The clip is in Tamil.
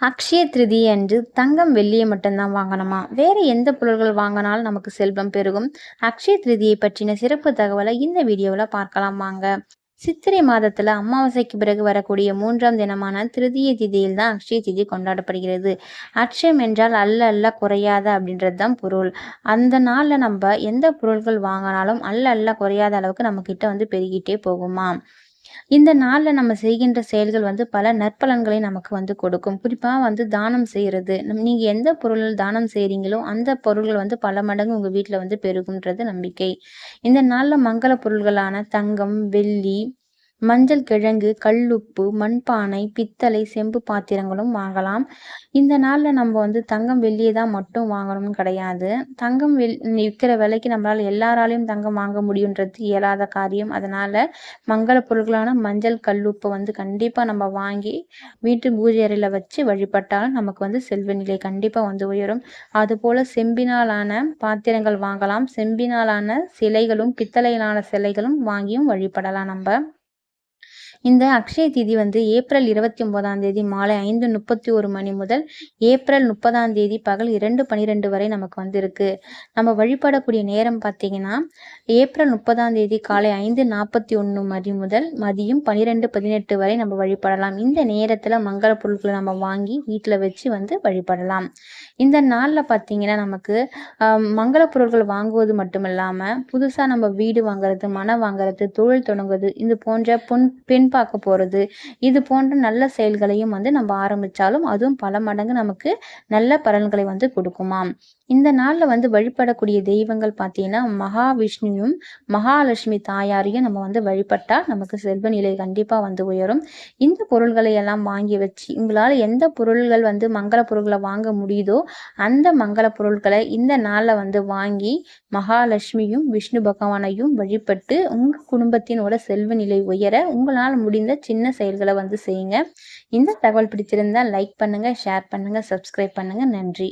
அக்ஷய திருதி அன்று தங்கம் வெள்ளியை மட்டும்தான் வாங்கணுமா? வேறு எந்த பொருள்கள் வாங்கினாலும் நமக்கு செல்வம் பெருகும்? அக்ஷய திருதியை பற்றின சிறப்பு தகவலை இந்த வீடியோவில் பார்க்கலாம் வாங்க. சித்திரை மாதத்தில் அமாவாசைக்கு பிறகு வரக்கூடிய மூன்றாம் தினமான திருதிய திதியில் தான் அக்ஷய திதி கொண்டாடப்படுகிறது. அக்ஷயம் என்றால் அல்ல அல்ல குறையாத அப்படின்றது தான் பொருள். அந்த நாளில் நம்ம எந்த பொருள்கள் வாங்கினாலும் அல்ல அல்ல குறையாத அளவுக்கு நம்மக்கிட்ட வந்து பெருகிட்டே போகுமா இந்த நாளில் நம்ம செய்கின்ற செயல்கள் வந்து பல நற்பலன்களை நமக்கு வந்து கொடுக்கும். குறிப்பாக வந்து தானம் செய்கிறது நீங்கள் எந்த பொருள் தானம் செய்கிறீங்களோ அந்த பொருள்கள் வந்து பல மடங்கு உங்கள் வீட்டில் வந்து பெருகுன்றது நம்பிக்கை. இந்த நாளில் மங்கள பொருள்களான தங்கம் வெள்ளி மஞ்சள் கிழங்கு கல்லுப்பு மண்பானை பித்தளை செம்பு பாத்திரங்களும் வாங்கலாம். இந்த நாளில் நம்ம வந்து தங்கம் வெள்ளியை தான் மட்டும் வாங்கணும்னு கிடையாது. தங்கம் வெள் விற்கிற விலைக்கு நம்மளால் எல்லாராலையும் தங்கம் வாங்க முடியுன்றது இயலாத காரியம். அதனால் மங்கள பொருட்களான மஞ்சள் கல்லுப்பை வந்து கண்டிப்பாக நம்ம வாங்கி வீட்டு பூஜை அறையில் வச்சு வழிபட்டால் நமக்கு வந்து செல்வ நிலை கண்டிப்பாக வந்து உயரும். அதுபோல் செம்பினாலான பாத்திரங்கள் வாங்கலாம். செம்பினாலான சிலைகளும் பித்தளையிலான சிலைகளும் வாங்கியும் வழிபடலாம் நம்ம. இந்த அக்ஷய திதி வந்து ஏப்ரல் இருபத்தி ஒன்பதாம் தேதி மாலை ஐந்து முப்பத்தி ஒரு மணி முதல் ஏப்ரல் முப்பதாம் தேதி பகல் இரண்டு பனிரெண்டு வரை நமக்கு வந்திருக்கு. நம்ம வழிபடக்கூடிய நேரம் பார்த்தீங்கன்னா ஏப்ரல் முப்பதாம் தேதி காலை ஐந்து நாற்பத்தி ஒன்று மணி முதல் மதியம் பனிரெண்டு பதினெட்டு வரை நம்ம வழிபடலாம். இந்த நேரத்தில் மங்கள பொருட்களை நம்ம வாங்கி வீட்டில் வச்சு வந்து வழிபடலாம். இந்த நாளில் பார்த்தீங்கன்னா நமக்கு மங்கள பொருட்கள் வாங்குவது மட்டும் இல்லாமல் புதுசாக நம்ம வீடு வாங்குறது மனம் வாங்குறது தொழில் தொடங்குவது இது போன்ற பொன் பெண் பார்க்க போகிறது இது போன்ற நல்ல செயல்களையும் வந்து நம்ம ஆரம்பித்தாலும் அதுவும் பல மடங்கு நமக்கு நல்ல பலன்களை வந்து கொடுக்குமாம். இந்த நாளில் வந்து வழிபடக்கூடிய தெய்வங்கள் பார்த்தீங்கன்னா மகாவிஷ்ணுவும் மகாலட்சுமி தாயாரையும் நம்ம வந்து வழிபட்டால் நமக்கு செல்வ நிலை கண்டிப்பாக வந்து உயரும். இந்த பொருள்களை எல்லாம் வாங்கி வச்சு உங்களால் எந்த பொருள்கள் வந்து மங்கள பொருள்களை வாங்க முடியுதோ அந்த மங்கள பொருட்களை இந்த நாளில் வந்து வாங்கி மகாலட்சுமியும் விஷ்ணு பகவானையும் வழிபட்டு உங்கள் குடும்பத்தினோட செல்வ நிலை உயர உங்களால் முடிந்த சின்ன செயல்களை வந்து செய்யுங்க. இந்த தகவல் பிடிச்சிருந்தா லைக் பண்ணுங்கள் ஷேர் பண்ணுங்கள் சப்ஸ்கிரைப் பண்ணுங்கள் நன்றி.